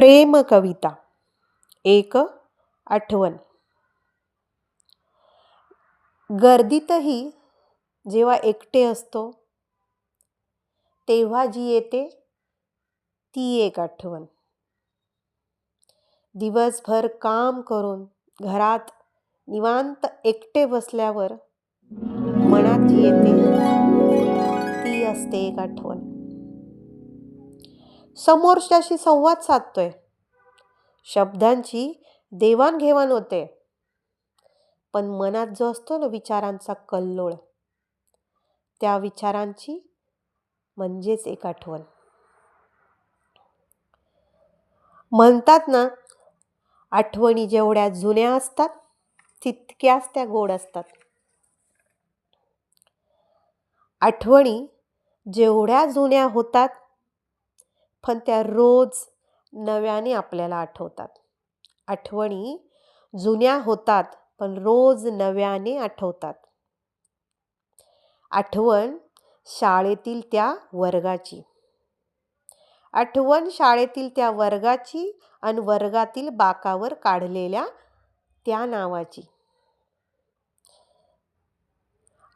प्रेम कविता. एक आठवण. गर्दीतही जेव्हा एकटे असतो तेव्हा जी येते ती एक आठवण. दिवसभर काम करून घरात निवांत एकटे बसल्यावर मनात जी येते ती असते एक आठवण. समोरच्याशी संवाद साधतोय. शब्दांची देवाणघेवाण होते. पण मनात जो असतो ना विचारांचा कल्लोळ त्या विचारांची म्हणजेच एक आठवण. म्हणतात ना आठवणी जेवढ्या जुन्या असतात तितक्याच त्या गोड असतात. आठवणी जेवढ्या जुन्या होतात पण त्या रोज नव्याने आपल्याला आठवतात. आठवणी जुन्या होतात पण रोज नव्याने आठवतात. आठवण शाळेतील त्या वर्गाची. आठवण शाळेतील त्या वर्गाची आणि वर्गातील बाकावर काढलेल्या त्या नावाची.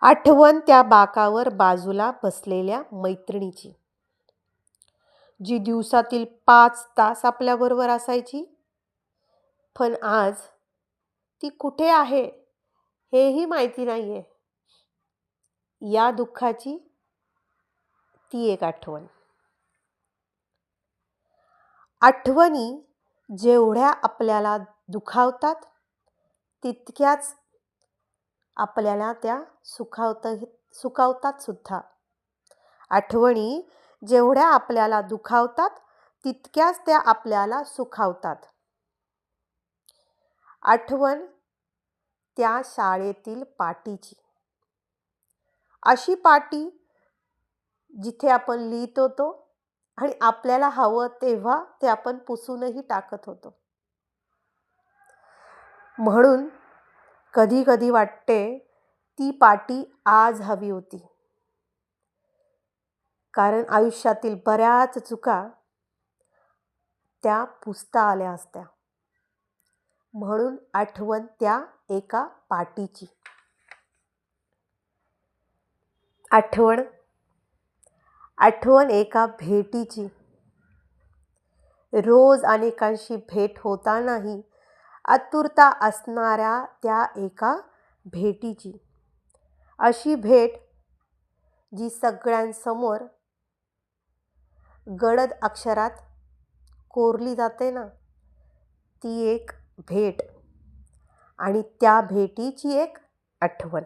आठवण त्या बाकावर बाजूला बसलेल्या मैत्रिणीची. जी दिवसातील पाच तास आपल्याबरोबर असायची. पण आज ती कुठे आहे हेही माहिती नाही आहे या दुःखाची ती एक आठवण. आठवणी जेवढ्या आपल्याला दुखावतात तितक्याच आपल्याला त्या सुखावत सुखावतात सुद्धा. आठवणी जेवढ्या आपल्याला दुखावतात तितक्याच त्या आपल्याला सुखावतात. आठवण त्या शाळेतील पाटीची अशी पाटी जिथे आपण लिहित होतो आणि आपल्याला हवं तेव्हा ते आपण पुसूनही टाकत होतो. म्हणून कधी कधी वाटते ती पाटी आज हवी होती. कारण आयुष्यातील बऱ्याच चुका त्या पुसता आल्या असत्या. म्हणून आठवण त्या एका पाटीची आठवण आठवण एका भेटीची. रोज अनेकांशी भेट होतानाही आतुरता असणाऱ्या त्या एका भेटीची. अशी भेट जी सगळ्यांसमोर गडद अक्षरात कोरली जाते ना ती एक भेट. आणि त्या भेटीची एक आठवण.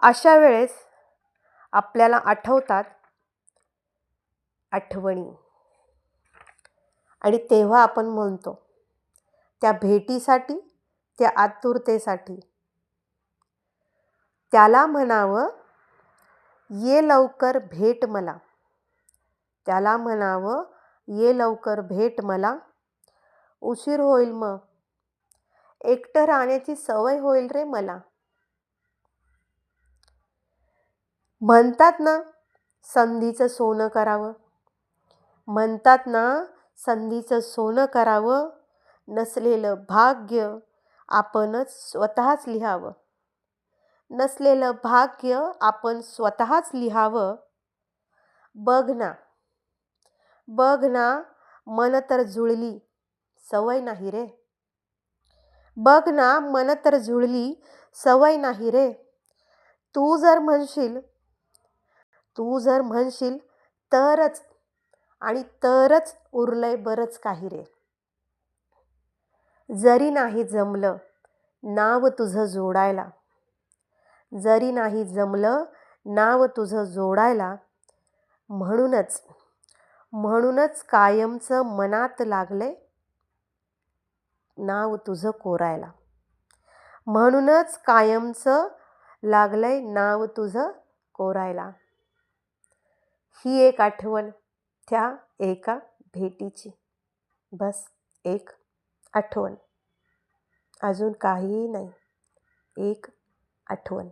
अशा वेळेस आपल्याला आठवतात आठवणी. आणि तेव्हा आपण म्हणतो त्या भेटीसाठी त्या आतुरतेसाठी. त्याला म्हणावं ये लवकर भेट मला. त्याला म्हणावं ये लवकर भेट मला. उशीर होईल मग. एकटं राहण्याची सवय होईल रे मला. म्हणतात ना संधीचं सोनं करावं. म्हणतात ना संधीचं सोनं करावं. नसलेलं भाग्य आपणच स्वतःच लिहावं. नसलेलं भाग्य आपण स्वतःच लिहावं. बघ ना बघ ना मन तर जुळली. सवय नाही रे. बघ ना मन तर जुळली. सवय नाही रे. तू जर म्हणशील तू जर म्हणशील तरच आणि तरच उरलंय बरंच काही रे. जरी नाही जमलं नाव तुझं जोडायला जरी नाही जमलं नाव तुझं जोडायला म्हणूनच म्हणूनच कायमचं मनात लागले नाव तुझं कोरायला. म्हणूनच कायमचं लागलंय नाव तुझं कोरायला. ही एक आठवण त्या एका भेटीची. बस एक आठवण. अजून काहीही नाही. एक आठवण.